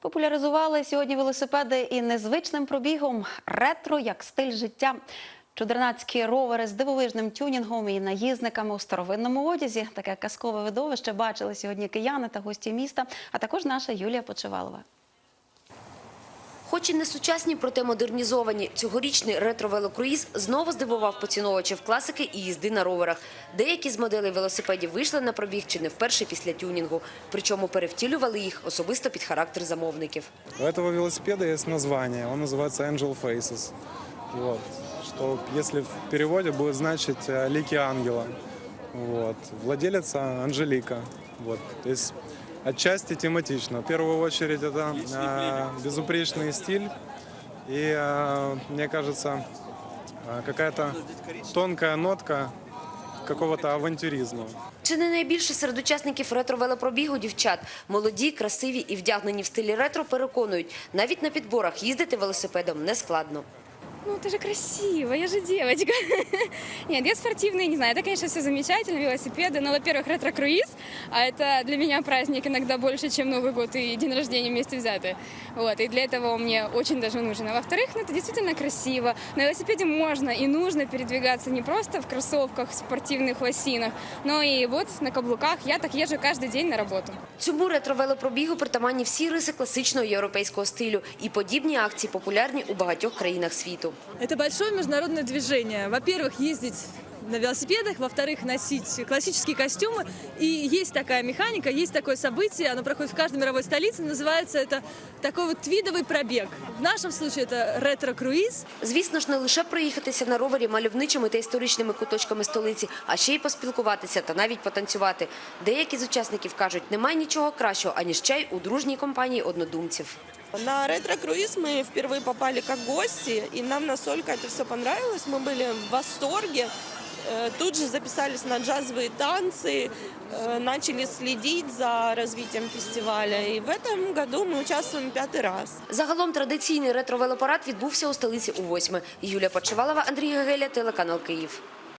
Популяризували сьогодні велосипеди і незвичним пробігом ретро як стиль життя. Чудернацькі ровери з дивовижним тюнінгом і наїзниками у старовинному одязі. Таке казкове видовище бачили сьогодні кияни та гості міста, а також наша Юлія Почивалова. Хоч і не сучасні, проте модернізовані. Цьогорічний ретро-велокруїз знову здивував поціновувачів класики і їзди на роверах. Деякі з моделей велосипедів вийшли на пробіг чи не вперше після тюнінгу. Причому перевтілювали їх особисто під характер замовників. У этого велосипеда есть название, он называется Angel Faces. Вот. Что, если в переводе будет значить э, «лики ангела». Вот. Владелица Анжелика. Вот. То есть отчасти тематично. В первую очередь это э, безупречный стиль и, э, мне кажется, э, какая-то тонкая нотка какого-то авантюризма. Чи не найбільше серед учасників ретро-велопробігу дівчат? Молоді, красиві і вдягнені в стилі ретро переконують, навіть на підборах їздити велосипедом не складно. Ну, это же красиво, я же девочка. Нет, я спортивный, не знаю, это, конечно, все замечательно, велосипеды. Но, во-первых, ретро-круиз, а это для меня праздник иногда больше, чем Новый год и день рождения вместе взятые. Вот, и для этого он мне очень даже нужен. А во-вторых, ну, это действительно красиво. На велосипеде можно и нужно передвигаться не просто в кроссовках, в спортивных лосинах, но и вот на каблуках. Я так езжу каждый день на работу. Цьому ретро-велопробігу притаманні всі риси класичного європейського стилю. І подібні акції популярні у багатьох країнах світу. Это большое международное движение. Во-первых, ездить на велосипедах, во-вторых, носить классические костюмы. И есть такая механика, есть такое событие, оно проходит в каждой мировой столице, называется это такой вот твидовый пробег. В нашем случае это ретро-круиз. Звісно ж, не лише проїхатися на ровері мальовничими та історичними куточками столиці, а ще й поспілкуватися та навіть потанцювати. Деякі з учасників кажуть, немає нічого кращого, аніж чай у дружній компанії однодумців. На ретро-круиз мы впервые попали как гости, и нам настолько это все понравилось, мы были в восторге. Э, Тут же записались на джазовые танцы, э, начали следить за развитием фестиваля. И в этом году мы участвуем пятый раз. Загалом традиційний ретро-велопарад відбувся у столиці у восьми. Юлія Почивалова, Андрій Гегеля, телеканал Київ.